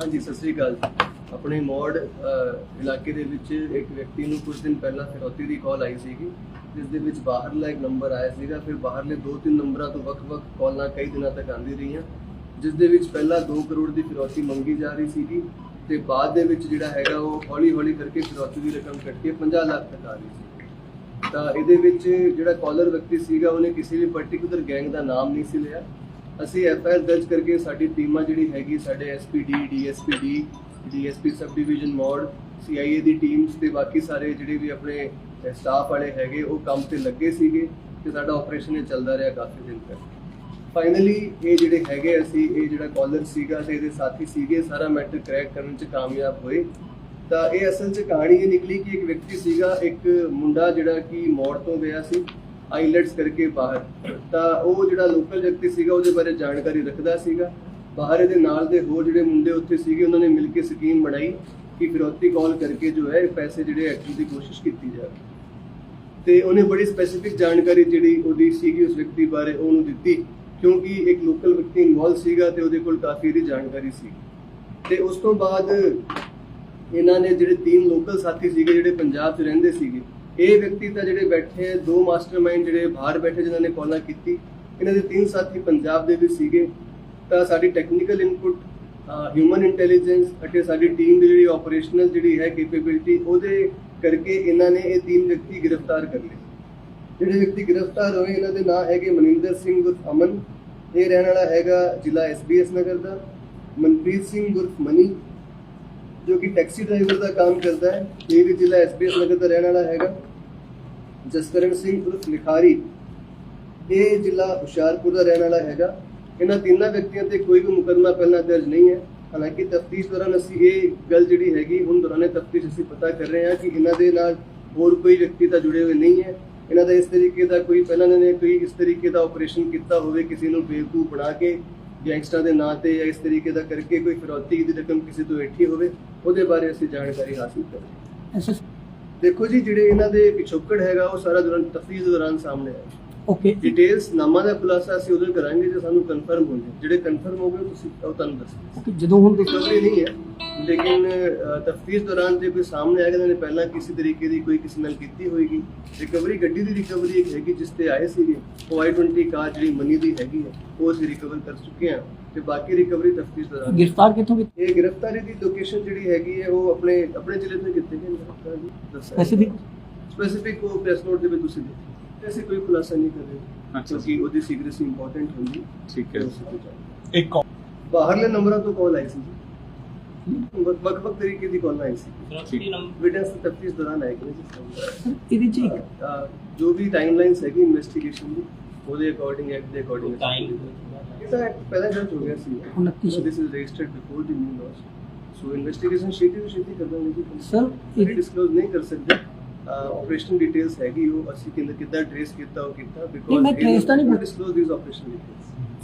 ਹਾਂਜੀ, ਸਤਿ ਸ੍ਰੀ ਅਕਾਲ ਆਪਣੇ ਮੋੜ ਇਲਾਕੇ ਦੇ ਵਿੱਚ ਇੱਕ ਵਿਅਕਤੀ ਨੂੰ ਕੁਝ ਦਿਨ ਪਹਿਲਾਂ ਫਿਰੌਤੀ ਦੀ ਕਾਲ ਆਈ ਸੀਗੀ, ਜਿਸ ਦੇ ਵਿੱਚ ਬਾਹਰਲਾ ਇੱਕ ਨੰਬਰ ਆਇਆ ਸੀਗਾ। ਫਿਰ ਬਾਹਰਲੇ ਦੋ ਤਿੰਨ ਨੰਬਰਾਂ ਤੋਂ ਵੱਖ-ਵੱਖ ਕਾਲਾਂ ਕਈ ਦਿਨਾਂ ਤੱਕ ਆਉਂਦੀ ਰਹੀਆਂ, ਜਿਸ ਦੇ ਵਿੱਚ ਪਹਿਲਾਂ 2 ਕਰੋੜ ਦੀ ਫਿਰੌਤੀ ਮੰਗੀ ਜਾ ਰਹੀ ਸੀਗੀ ਤੇ ਬਾਅਦ ਦੇ ਵਿੱਚ ਜਿਹੜਾ ਹੈਗਾ ਉਹ ਹੌਲੀ-ਹੌਲੀ ਕਰਕੇ ਫਿਰੌਤੀ ਦੀ ਰਕਮ ਕੱਟ ਕੇ 50 ਲੱਖ ਤੱਕ ਆ ਰਹੀ ਸੀ। ਤਾਂ ਇਹਦੇ ਵਿੱਚ ਜਿਹੜਾ ਕਾਲਰ ਵਿਅਕਤੀ ਸੀਗਾ, ਉਹਨੇ ਕਿਸੇ ਵੀ ਪਾਰਟਿਕੂਲਰ ਗੈਂਗ ਦਾ ਨਾਮ ਨਹੀਂ ਸੀ ਲਿਆ। ਅਸੀਂ ਐਫ ਦਰਜ ਕਰਕੇ ਸਾਡੀ ਟੀਮਾਂ ਜਿਹੜੀ ਹੈਗੀ ਸਾਡੇ SPD DSPD DSP sub division mode CIA ਦੀ ਟੀਮਸ ਤੇ ਬਾਕੀ ਸਾਰੇ ਜਿਹੜੇ ਵੀ ਆਪਣੇ ਸਟਾਫ ਵਾਲੇ ਹੈਗੇ, ਉਹ ਕੰਮ ਤੇ ਲੱਗੇ ਸੀਗੇ ਤੇ ਸਾਡਾ ਆਪਰੇਸ਼ਨ ਇਹ ਚੱਲਦਾ ਰਿਹਾ ਕਾਫੀ ਦਿਨ ਤੱਕ। ਫਾਈਨਲੀ ਇਹ ਜਿਹੜੇ ਹੈਗੇ ਅਸੀਂ, ਇਹ ਜਿਹੜਾ ਕਾਲਰ ਸੀਗਾ ਤੇ ਇਹਦੇ ਸਾਥੀ ਸੀਗੇ, ਸਾਰਾ ਮੈਟਰ ਕ੍ਰੈਕ ਕਰਨ ਚ ਕਾਮਯਾਬ ਹੋਏ। ਤਾਂ ਇਹ ਅਸਲ 'ਚ ਕਹਾਣੀ ਇਹ ਨਿਕਲੀ ਕਿ ਇੱਕ ਵਿਅਕਤੀ ਸੀਗਾ, ਇੱਕ ਮੁੰਡਾ ਜਿਹੜਾ ਕਿ ਮੌੜ ਤੋਂ ਗਿਆ ਸੀ। ਆਈਲੈਟਸ ਕਰਕੇ ਬਾਹਰ। ਤਾਂ ਉਹ ਜਿਹੜਾ ਲੋਕਲ ਵਿਅਕਤੀ ਸੀਗਾ, ਉਹਦੇ ਬਾਰੇ ਜਾਣਕਾਰੀ ਰੱਖਦਾ ਸੀਗਾ। ਬਾਹਰ ਇਹਦੇ ਨਾਲ ਦੇ ਹੋਰ ਜਿਹੜੇ ਮੁੰਡੇ ਉੱਥੇ ਸੀਗੇ, ਉਹਨਾਂ ਨੇ ਮਿਲ ਕੇ ਸਕੀਮ ਬਣਾਈ ਕਿ ਫਿਰੌਤੀ ਕਾਲ ਕਰਕੇ ਜੋ ਹੈ ਪੈਸੇ ਜਿਹੜੇ ਐਕਚੁਅਲੀ ਦੀ ਕੋਸ਼ਿਸ਼ ਕੀਤੀ ਜਾਵੇ। ਤੇ ਉਹਨੇ ਬੜੀ ਸਪੈਸੀਫਿਕ ਜਾਣਕਾਰੀ ਜਿਹੜੀ ਉਹਦੀ ਸੀਗੀ ਉਸ ਵਿਅਕਤੀ ਬਾਰੇ, ਉਹਨੂੰ ਦਿੱਤੀ। ਕਿਉਂਕਿ ਇੱਕ ਲੋਕਲ ਵਿਅਕਤੀ ਇਨਵੋਲਵ ਸੀਗਾ ਤੇ ਉਹਦੇ ਕੋਲ ਕਾਫੀ ਇਹਦੀ ਜਾਣਕਾਰੀ ਸੀ। ਤੇ ਉਸ ਤੋਂ ਬਾਅਦ ਇਹਨਾਂ ਨੇ ਜਿਹੜੇ ਤਿੰਨ ਲੋਕਲ ਸਾਥੀ ਸੀਗੇ, ਜਿਹੜੇ ਪੰਜਾਬ 'ਚ ਰਹਿੰਦੇ ਸੀਗੇ ਇਹ ਵਿਅਕਤੀ ਤਾਂ ਜਿਹੜੇ ਬੈਠੇ ਆ, ਦੋ ਮਾਸਟਰਮਾਈਂਡ ਜਿਹੜੇ ਬਾਹਰ ਬੈਠੇ ਜਿਨ੍ਹਾਂ ਨੇ ਕਾਲਾਂ ਕੀਤੀ ਇਹਨਾਂ ਦੇ ਤਿੰਨ ਸਾਥੀ ਪੰਜਾਬ ਦੇ ਵੀ ਸੀਗੇ। ਤਾਂ ਸਾਡੀ ਟੈਕਨੀਕਲ ਇਨਪੁਟ ਹਿਊਮਨ ਇੰਟੈਲੀਜੈਂਸ ਅਤੇ ਸਾਡੀ ਟੀਮ ਦੀ ਜਿਹੜੀ ਆਪਰੇਸ਼ਨਲ ਜਿਹੜੀ ਹੈ ਕੈਪੇਬਿਲਿਟੀ ਉਹਦੇ ਕਰਕੇ ਇਹਨਾਂ ਨੇ ਇਹ ਤਿੰਨ ਵਿਅਕਤੀ ਗ੍ਰਿਫਤਾਰ ਕਰ ਲਏ। ਜਿਹੜੇ ਵਿਅਕਤੀ ਗ੍ਰਿਫਤਾਰ ਹੋਏ ਇਹਨਾਂ ਦੇ ਨਾਂ ਹੈਗੇ ਮਨਿੰਦਰ ਸਿੰਘ ਉਰਫ ਅਮਨ। ਇਹ ਰਹਿਣ ਵਾਲਾ ਹੈਗਾ ਜ਼ਿਲ੍ਹਾ ਐਸਬੀਐਸ ਨਗਰ ਦਾ। ਮਨਪ੍ਰੀਤ ਸਿੰਘ ਉਰਫ ਮਨੀ। ਜੋ ਕਿ ਟੈਕਸੀ ਡਰਾਈਵਰ ਦਾ ਕੰਮ ਕਰਦਾ ਹੈ, ਇਹ ਵੀ ਜ਼ਿਲ੍ਹਾ ਐਸਬੀਐਸ ਨਗਰ ਦਾ ਰਹਿਣ ਵਾਲਾ ਹੈਗਾ। ਜਸਕਰਨ ਸਿੰਘ ਉਰਫ ਲਿਖਾਰੀ, ਇਹ ਜ਼ਿਲ੍ਹਾ ਹੁਸ਼ਿਆਰਪੁਰ ਦਾ ਰਹਿਣ ਵਾਲਾ ਹੈਗਾ। ਇਹਨਾਂ ਤਿੰਨਾਂ ਵਿਅਕਤੀਆਂ ਤੇ ਕੋਈ ਵੀ ਮੁਕੱਦਮਾ ਪਹਿਲਾਂ ਦਰਜ ਨਹੀਂ ਹੈ। ਹਾਲਾਂਕਿ ਤਫਤੀਸ਼ ਦੌਰਾਨ ਅਸੀਂ ਇਹ ਗੱਲ ਜਿਹੜੀ ਹੈਗੀ, ਹੁਣ ਦੌਰਾਨੇ ਤਫਤੀਸ਼ ਅਸੀਂ ਪਤਾ ਕਰ ਰਹੇ ਹਾਂ ਕਿ ਇਹਨਾਂ ਦੇ ਨਾਲ ਹੋਰ ਕੋਈ ਵਿਅਕਤੀ ਤਾਂ ਜੁੜੇ ਹੋਏ ਨਹੀਂ ਹੈ। ਇਹਨਾਂ ਦਾ ਇਸ ਤਰੀਕੇ ਦਾ ਕੋਈ, ਪਹਿਲਾਂ ਨੇ ਕੋਈ ਇਸ ਤਰੀਕੇ ਦਾ ਆਪਰੇਸ਼ਨ ਕੀਤਾ ਹੋਵੇ, ਕਿਸੇ ਨੂੰ ਬੇਵਕੂਫ ਬਣਾ ਕੇ ਗੈਂਗਸਟਰ ਦੇ ਨਾਂ ਤੇ ਇਸ ਤਰੀਕੇ ਦਾ ਕਰਕੇ ਕੋਈ ਫਿਰੌਤੀ ਦੀ ਰਕਮ ਕਿਸੇ ਤੋਂ ਇਕੱਠੀ ਹੋਵੇ ਉਹਦੇ ਬਾਰੇ ਅਸੀਂ ਜਾਣਕਾਰੀ ਹਾਸਲ ਕਰ ਰਹੇ ਹਾਂ ਐਸਐਸ ਦੇਖੋ ਜੀ ਜਿਹੜੇ ਇਹਨਾਂ ਦੇ ਪਿਛੋਕੜ ਹੈਗਾ ਉਹ ਸਾਰਾ ਦੌਰਾਨ ਤਫਤੀਸ਼ ਦੌਰਾਨ ਸਾਹਮਣੇ ਆਇਆ। ਓਕੇ ਡਿਟੇਲਸ ਨਾਮਾਂ ਦਾ ਖੁਲਾਸਾ ਅਸੀਂ ਉਦੋਂ ਕਰਾਂਗੇ ਜੇ ਸਾਨੂੰ ਕਨਫਰਮ ਹੋ ਜਾਏ। ਜਿਹੜੇ ਕਨਫਰਮ ਹੋ ਗਏ ਤੁਸੀਂ ਉਹ ਤੁਹਾਨੂੰ ਦੱਸਾਂਗੇ ਓਕੇ ਜਦੋਂ ਹੁਣ ਰਿਕਵਰੀ ਨਹੀਂ ਹੈ। ਲੇਕਿਨ ਤਫਤੀਸ਼ ਦੌਰਾਨ ਜੇ ਕੋਈ ਸਾਹਮਣੇ ਆਏਗਾ ਇਹਨਾਂ ਨੇ ਪਹਿਲਾਂ ਕਿਸੇ ਤਰੀਕੇ ਦੀ ਕੋਈ ਕਿਸੇ ਨਾਲ ਕੀਤੀ ਹੋਏਗੀ। ਰਿਕਵਰੀ ਗੱਡੀ ਦੀ ਰਿਕਵਰੀ ਇੱਕ ਹੈਗੀ ਜਿਸ ਤੇ ਆਏ ਸੀਗੇ ਉਹ i20 ਕਾਰ ਜਿਹੜੀ ਮਨੀ ਦੀ ਹੈਗੀ ਹੈ ਉਹ ਅਸੀਂ ਰਿਕਵਰ ਕਰ ਚੁੱਕੇ ਹਾਂ ਤੇ ਬਾਕੀ ਰਿਕਵਰੀ ਤਫਤੀਸ਼ ਦੌਰਾਨ ਗ੍ਰਿਫਤਾਰ ਕਿੱਥੋਂ ਕੀਤੀ? ਇਹ ਗ੍ਰਿਫਤਾਰੀ ਦੀ ਲੋਕੇਸ਼ਨ ਜਿਹੜੀ ਹੈਗੀ ਹੈ ਉਹ ਆਪਣੇ ਆਪਣੇ ਜ਼ਿਲ੍ਹੇ ਤੋਂ ਕਿੱਥੇ ਦੱਸਾਂ Specific? ਸਪੈਸੀਫਿਕ ਉਹ ਪ੍ਰੈਸ ਨੋਟ ਦੇ ਵਿੱਚ ਤੁਸੀਂ ਦੇਖੋ ਅਸੀਂ ਕੋਈ ਖੁਲਾਸਾ ਨਹੀਂ ਕਰ ਰਹੇ ਅੱਛਾ। ਕਿਉਂਕਿ ਉਹਦੀ ਸੀਕ੍ਰੇਸੀ ਇੰਪੋਰਟੈਂਟ ਹੁੰਦੀ ਠੀਕ ਹੈ। ਇੱਕ ਬਾਹਰਲੇ ਨੰਬਰਾਂ ਤੋਂ ਕਾਲ ਆਈ ਸੀ ਜੀ ਵੱਖ ਵੱਖ ਵੱਖ ਤਰੀਕੇ ਦੀ ਕਾਲ ਆਈ ਸੀ। ਵਿਟਨੈਸ ਦੀ ਤਫਤੀਸ਼ ਦੌਰਾਨ ਜੀ ਸਰ ਇਹਦੇ ਚ ਜੋ ਵੀ ਟਾਈਮਲਾਈਨਸ ਹੈਗੀ ਇਨਵੈਸਟੀਗੇਸ਼ਨ ਦੀ ਉਹਦੇ ਅਕੋਰਡਿੰਗ ਐਕਟ ਦੇ ਅਕੋਰਡਿੰਗ ਇਹ ਤਾਂ act ਪਹਿਲਾਂ ਜਦ ਹੋ ਗਿਆ ਸੀ। 29 ਸੀ। This is registered before the new laws so investigation ਛੇਤੀ ਤੋਂ ਛੇਤੀ ਕਰ ਦਾਂਗੇ ਜੀ Sir, ਇਹ ਡਿਸਕਲੋਜ਼ ਨਹੀਂ ਕਰ ਸਕਦੇ। ਆਪਰੇਸ਼ਨ ਡਿਟੇਲਸ ਹੈਗੀ ਉਹ ਅਸੀਂ ਕਿੰਨਾ ਕਿੱਦਾਂ ਟ੍ਰੇਸ ਕੀਤਾ ਉਹ ਕੀਤਾ ਨਹੀਂ, ਮੈਂ trace ਤਾਂ ਨਹੀਂ ਕਰ- ਡਿਸਕਲੋਜ਼ ਥੀਸ ਆਪਰੇਸ਼ਨ ਡਿਟੇਲਸ